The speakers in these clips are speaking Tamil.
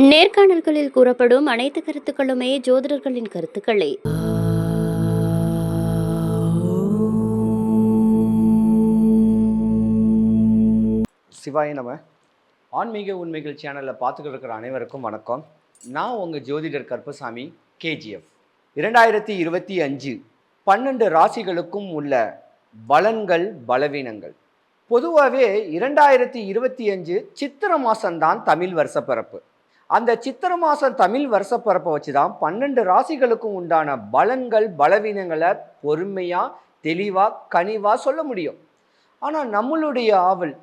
நேர்காணல்களில் கூறப்படும் அனைத்து கருத்துக்களுமே ஜோதிடர்களின் கருத்துக்களே. சிவாய நம. ஆன்மீக உண்மைகள் சேனலில் பார்த்துக்கிட்டு இருக்கிற அனைவருக்கும் வணக்கம். நான் உங்கள் ஜோதிடர் கருப்பசாமி கேஜிஎஃப் இரண்டாயிரத்தி இருபத்தி அஞ்சு பன்னெண்டு ராசிகளுக்கும் உள்ள பலன்கள் பலவீனங்கள். பொதுவாகவே இரண்டாயிரத்தி இருபத்தி அஞ்சு சித்திர மாதம்தான் தமிழ் வருஷப்பிறப்பு அந்த சித்திர மாதம் தமிழ் வருஷப்பிறப்பை வச்சு தான் பன்னெண்டு ராசிகளுக்கும் உண்டான பலன்கள் பலவீனங்களை பொறுமையாக தெளிவாக கனிவாக சொல்ல முடியும். ஆனால் நம்மளுடைய ஆவல்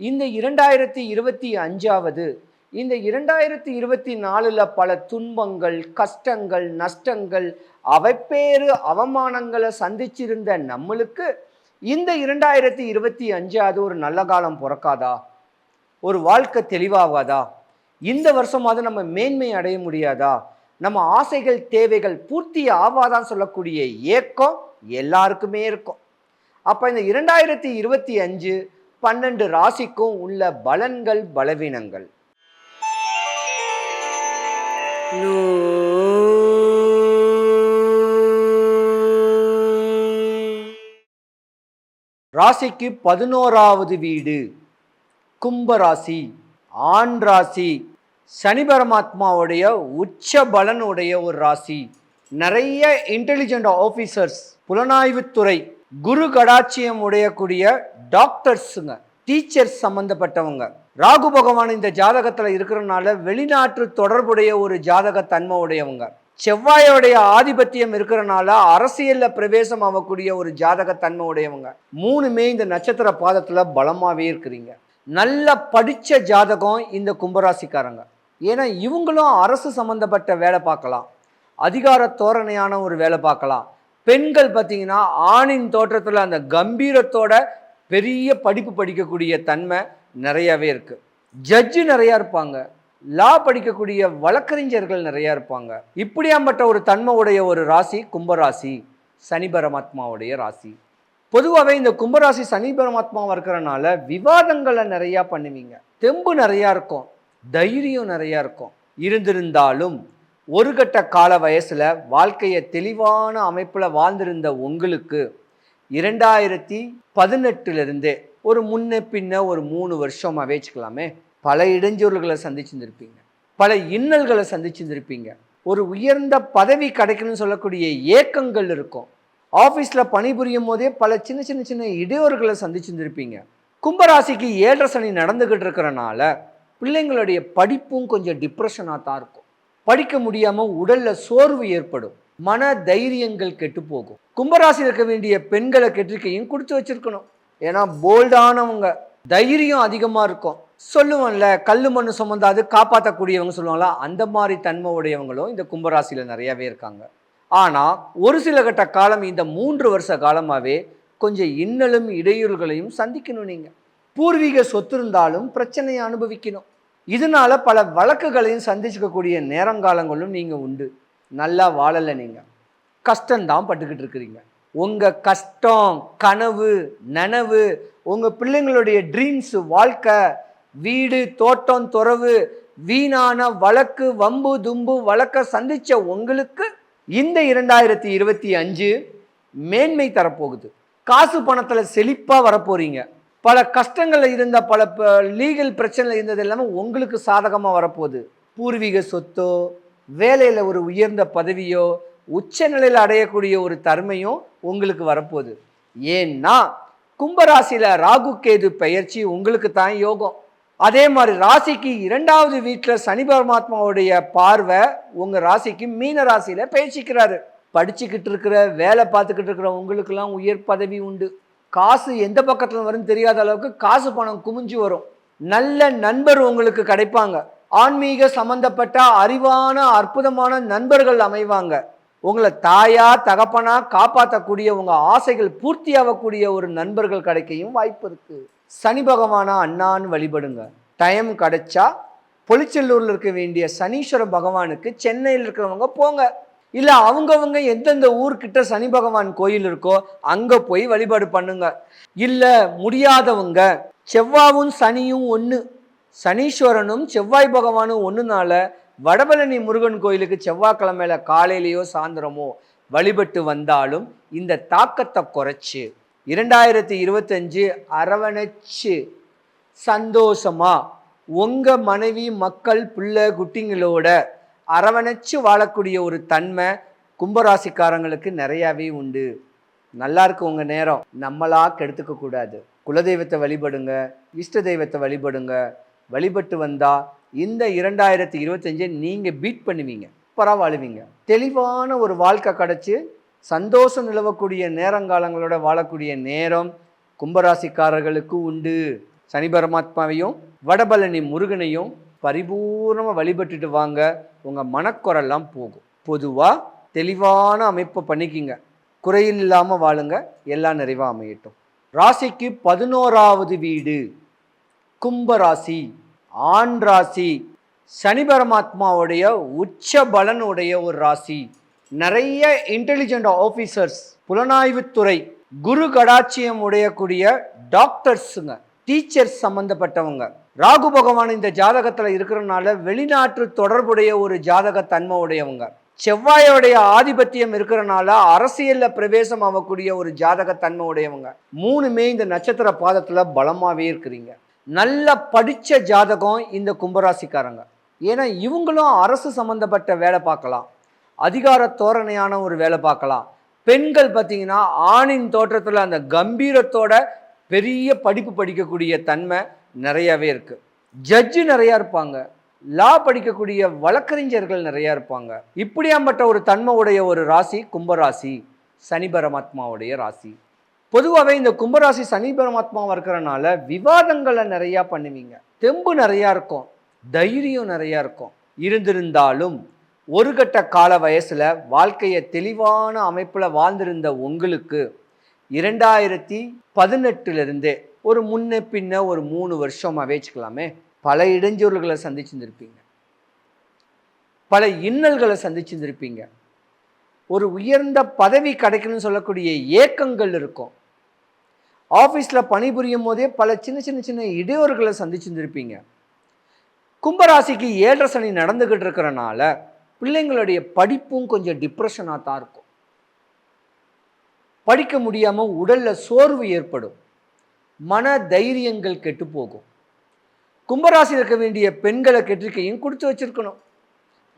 இந்த இரண்டாயிரத்தி இருபத்தி அஞ்சாவது இந்த இரண்டாயிரத்தி இருபத்தி நாலில் பல துன்பங்கள் கஷ்டங்கள் நஷ்டங்கள் அவப்பேறு அவமானங்களை சந்திச்சிருந்த நம்மளுக்கு இந்த இரண்டாயிரத்தி இருபத்தி அஞ்சாவது ஒரு நல்ல காலம் பிறக்காதா? ஒரு வாழ்க்கை தெளிவாகாதா? இந்த வருஷமாவது நம்ம மேன்மை அடைய முடியாதா? நம்ம ஆசைகள் தேவைகள் பூர்த்தி ஆவாதான் சொல்லக்கூடிய ஏக்கம் எல்லாருக்குமே இருக்கும். அப்போ இந்த இரண்டாயிரத்தி இருபத்தி அஞ்சு பன்னெண்டு ராசிக்கும் உள்ள பலன்கள் பலவீனங்கள். ராசிக்கு பதினோராவது வீடு கும்பராசி. ஆண் ராசி சனி பரமாத்மாவுடைய உச்ச பலனுடைய ஒரு ராசி. நிறைய இன்டெலிஜென்ட் ஆஃபீஸர்ஸ் புலனாய்வுத்துறை குரு கடாட்சியம் உடையக்கூடிய டாக்டர்ஸுங்க டீச்சர்ஸ் சம்மந்தப்பட்டவங்க ராகு பகவான் இந்த ஜாதகத்தில் இருக்கிறனால வெளிநாட்டு தொடர்புடைய ஒரு ஜாதக தன்மை உடையவங்க. செவ்வாயோடைய ஆதிபத்தியம் இருக்கிறனால அரசியலில் பிரவேசம் ஆகக்கூடிய ஒரு ஜாதக தன்மை உடையவங்க. மூணுமே இந்த நட்சத்திர பாதத்தில் பலமாகவே இருக்கிறீங்க. நல்ல படித்த ஜாதகம் இந்த கும்பராசிக்காரங்க. ஏன்னா இவங்களும் அரசு சம்மந்தப்பட்ட வேலை பார்க்கலாம். அதிகார தோரணையான ஒரு வேலை பார்க்கலாம். பெண்கள் பார்த்தீங்கன்னா ஆணின் தோற்றத்தில் அந்த கம்பீரத்தோட பெரிய படிப்பு படிக்கக்கூடிய தன்மை நிறையவே இருக்குது ஜட்ஜு நிறையா இருப்பாங்க. லா படிக்கக்கூடிய வழக்கறிஞர்கள் நிறையா இருப்பாங்க. இப்படியாம்பட்ட ஒரு தன்மை உடைய ஒரு ராசி கும்பராசி சனி பரமாத்மாவுடைய ராசி. பொதுவாகவே இந்த கும்பராசி சனி பரமாத்மாவாக இருக்கிறனால விவாதங்களை நிறையா பண்ணுவீங்க. தெம்பு நிறையா இருக்கும். தைரியம் நிறையா இருக்கும். இருந்திருந்தாலும் ஒரு கட்ட கால வயசில் வாழ்க்கையை தெளிவான அமைப்பில் வாழ்ந்திருந்த உங்களுக்கு இரண்டாயிரத்தி பதினெட்டுலேருந்தே ஒரு முன்ன பின்ன ஒரு மூணு வருஷமாகவே வச்சுக்கலாமே. பல இடைஞ்சொல்களை சந்திச்சுருந்துருப்பீங்க. பல இன்னல்களை சந்திச்சுருந்துருப்பீங்க. ஒரு உயர்ந்த பதவி கிடைக்கணும்னு சொல்லக்கூடிய ஏக்கங்கள் இருக்கும். ஆஃபீஸில் பணிபுரியும் போதே பல சின்ன சின்ன சின்ன இடையூறுகளை சந்திச்சுருந்துருப்பீங்க. கும்பராசிக்கு ஏழரை சனி நடந்துக்கிட்டு இருக்கிறனால பிள்ளைங்களுடைய படிப்பும் கொஞ்சம் டிப்ரெஷனாக தான் இருக்கும். படிக்க முடியாமல் உடலில் சோர்வு ஏற்படும். மன தைரியங்கள் கெட்டு போகும். கும்பராசியில் இருக்க வேண்டிய பெண்களை கெட்டிருக்கையும் கொடுத்து வச்சுருக்கணும். ஏன்னா போல்டானவங்க தைரியம் அதிகமாக இருக்கும். சொல்லுவோம்ல கல் மண் சுமந்தாது காப்பாற்றக்கூடியவங்க சொல்லுவாங்களா? அந்த மாதிரி தன்மை உடையவங்களும் இந்த கும்பராசியில் நிறையாவே இருக்காங்க. ஆனால் ஒரு சில கட்ட காலம் இந்த மூன்று வருஷ காலமாகவே கொஞ்சம் இன்னலும் இடையூறுகளையும் சந்திக்கணும் நீங்கள் பூர்வீக சொத்து இருந்தாலும் பிரச்சனையை அனுபவிக்கணும். இதனால பல வழக்குகளையும் சந்திச்சுக்கக்கூடிய நேரங்காலங்களும் நீங்கள் உண்டு. நல்லா வாழலை நீங்கள் கஷ்டம்தான் பட்டுக்கிட்டு இருக்கிறீங்க. உங்கள் கஷ்டம் கனவு நனவு உங்கள் பிள்ளைங்களுடைய ட்ரீம்ஸ் வாழ்க்கை வீடு தோட்டம் துறவு வீணான வழக்கு வம்பு தும்பு வழக்க சந்தித்த உங்களுக்கு இந்த இரண்டாயிரத்தி இருபத்தி அஞ்சு மேன்மை தரப்போகுது. காசு பணத்தில் செழிப்பாக வரப்போகிறீங்க பல கஷ்டங்களில் இருந்த பல லீகல் பிரச்சனையில் இருந்தது எல்லாமே உங்களுக்கு சாதகமாக வரப்போகுது. பூர்வீக சொத்தோ வேலையில் ஒரு உயர்ந்த பதவியோ உச்ச நிலையில் அடையக்கூடிய ஒரு தருமையும் உங்களுக்கு வரப்போகுது. ஏன்னா கும்பராசியில் ராகு கேது பயிற்சி உங்களுக்கு தான் யோகம். அதே மாதிரி ராசிக்கு இரண்டாவது வீட்டில் சனி பரமாத்மாவுடைய பார்வை உங்கள் ராசிக்கு மீன ராசியில் பேசிக்கிறாரு. படிச்சுக்கிட்டு இருக்கிற வேலை பார்த்துக்கிட்டு இருக்கிற உங்களுக்கெல்லாம் உயர் பதவி உண்டு. காசு எந்த பக்கத்தில் வரும்னு தெரியாத அளவுக்கு காசு பணம் குமிஞ்சு வரும். நல்ல நண்பர் உங்களுக்கு கிடைப்பாங்க. ஆன்மீக சம்பந்தப்பட்ட அறிவான அற்புதமான நண்பர்கள் அமைவாங்க. உங்களை தாயா தகப்பனா காப்பாற்றக்கூடிய உங்கள் ஆசைகள் பூர்த்தியாகக்கூடிய ஒரு நண்பர்கள் கிடைக்கையும் வாய்ப்பு இருக்குது சனி பகவானா அண்ணான்னு வழிபடுங்க. டைம் கிடைச்சா பொலிச்செல்லூரில் இருக்க வேண்டிய சனீஸ்வர பகவானுக்கு சென்னையில் இருக்கிறவங்க போங்க. இல்லை அவங்கவுங்க எந்தெந்த ஊர்கிட்ட சனி பகவான் கோயில் இருக்கோ அங்கே போய் வழிபாடு பண்ணுங்க. இல்லை முடியாதவங்க செவ்வாவும் சனியும் ஒன்று சனீஸ்வரனும் செவ்வாய் பகவானும் ஒன்றுனால வடபழனி முருகன் கோயிலுக்கு செவ்வாய்க்கிழமையில காலையிலேயோ சாயந்தரமோ வழிபட்டு வந்தாலும் இந்த தாக்கத்தை குறைச்சி இரண்டாயிரத்தி இருபத்தஞ்சு அரவணைச்சு சந்தோஷமா உங்கள் மனைவி மக்கள் பிள்ளை குட்டிங்களோட அரவணைச்சு வாழக்கூடிய ஒரு தன்மை கும்பராசிக்காரங்களுக்கு நிறையாவே உண்டு. நல்லா இருக்கு உங்கள் நேரம். நம்மளா கெடுத்துக்க கூடாது. குலதெய்வத்தை வழிபடுங்க இஷ்ட தெய்வத்தை வழிபடுங்க. வழிபட்டு வந்தா இந்த இரண்டாயிரத்தி இருபத்தஞ்சை நீங்கள் பீட் பண்ணுவீங்க பரவாழுவீங்க தெளிவான ஒரு வாழ்க்கை கிடச்சி சந்தோஷம் நிலவக்கூடிய நேரங்காலங்களோட வாழக்கூடிய நேரம் கும்பராசிக்காரர்களுக்கு உண்டு. சனி பரமாத்மாவையும் வடபழனி முருகனையும் பரிபூர்ணமாக வழிபட்டுட்டு வாங்க. உங்கள் மனக்குறெல்லாம் போகும். பொதுவாக தெளிவான அமைப்பை பண்ணிக்கிங்க. குறையில்லாமல் வாழுங்க. எல்லாம் நிறைவாக அமையட்டும். ராசிக்கு பதினோராவது வீடு. கும்பராசி ஆண் ராசி. சனி பரமாத்மாவுடைய உச்ச பலனுடைய ஒரு ராசி. நிறைய இன்டெலிஜென்ட் ஆஃபீஸர்ஸ் புலனாய்வுத்துறை குரு கடாட்சியம் உடையக்கூடிய டாக்டர்ஸுங்க டீச்சர்ஸ் சம்மந்தப்பட்டவங்க ராகு பகவான் இந்த ஜாதகத்தில் இருக்கிறனால வெளிநாட்டு தொடர்புடைய ஒரு ஜாதக தன்மை உடையவங்க. செவ்வாயோடைய ஆதிபத்தியம் இருக்கிறனால அரசியல்ல பிரவேசம் ஆகக்கூடிய ஒரு ஜாதக தன்மை உடையவங்க. மூணுமே இந்த நட்சத்திர பாதத்துல பலமாவே இருக்கிறீங்க. நல்ல படிச்ச ஜாதகம் இந்த கும்பராசிக்காரங்க. ஏன்னா இவங்களும் அரசு சம்பந்தப்பட்ட வேலை பார்க்கலாம். அதிகார தோரணையான ஒரு வேலை பார்க்கலாம். பெண்கள் பார்த்தீங்கன்னா ஆணின் தோற்றத்தில் அந்த கம்பீரத்தோட பெரிய படிப்பு படிக்கக்கூடிய தன்மை நிறையவே இருக்குது ஜட்ஜு நிறையா இருப்பாங்க. லா படிக்கக்கூடிய வழக்கறிஞர்கள் நிறையா இருப்பாங்க. இப்படியாம்பட்ட ஒரு தன்மை உடைய ஒரு ராசி கும்பராசி சனி பரமாத்மாவுடைய ராசி. பொதுவாகவே இந்த கும்பராசி சனி பரமாத்மாவாக இருக்கிறனால விவாதங்களை நிறையா பண்ணுவீங்க. தெம்பு நிறையா இருக்கும். தைரியம் நிறையா இருக்கும். இருந்திருந்தாலும் ஒரு கட்ட கால வயசில் வாழ்க்கையை தெளிவான அமைப்பில் வாழ்ந்திருந்த உங்களுக்கு இரண்டாயிரத்தி பதினெட்டுலேருந்தே ஒரு முன்ன பின்ன ஒரு மூணு வருஷமாக வச்சுக்கலாமே. பல இடைஞ்சொல்களை சந்திச்சுருந்துருப்பீங்க. பல இன்னல்களை சந்திச்சுருந்துருப்பீங்க. ஒரு உயர்ந்த பதவி கிடைக்கணும்னு சொல்லக்கூடிய ஏக்கங்கள் இருக்கும். ஆஃபீஸில் பணிபுரியும் போதே பல சின்ன சின்ன சின்ன இடையூறுகளை சந்திச்சுருந்துருப்பீங்க. கும்பராசிக்கு ஏழரை சனி நடந்துக்கிட்டு இருக்கிறனால பிள்ளைங்களுடைய படிப்பும் கொஞ்சம் டிப்ரெஷனாக தான் இருக்கும். படிக்க முடியாமல் உடலில் சோர்வு ஏற்படும். மன தைரியங்கள் கெட்டு போகும். கும்பராசி இருக்க வேண்டிய பெண்களை கெட்டிருக்கையும் கொடுத்து வச்சிருக்கணும்.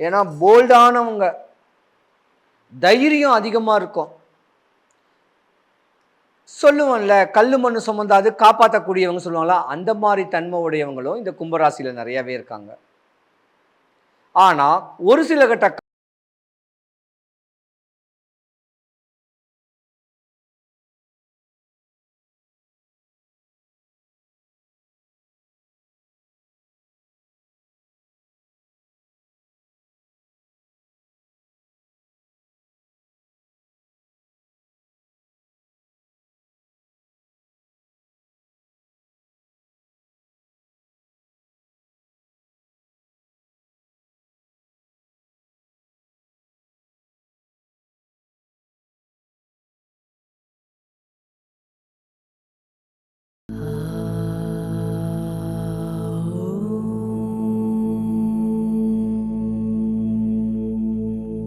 ஏன்னா போல்டானவங்க தைரியம் அதிகமாக இருக்கும். சொல்லுவோம்ல கல் மண் சுமந்தாது காப்பாற்றக்கூடியவங்க சொல்லுவாங்களா? அந்த மாதிரி தன்மை உடையவங்களும் இந்த கும்பராசியில் நிறையவே இருக்காங்க. ஆனால் ஒரு சில கட்ட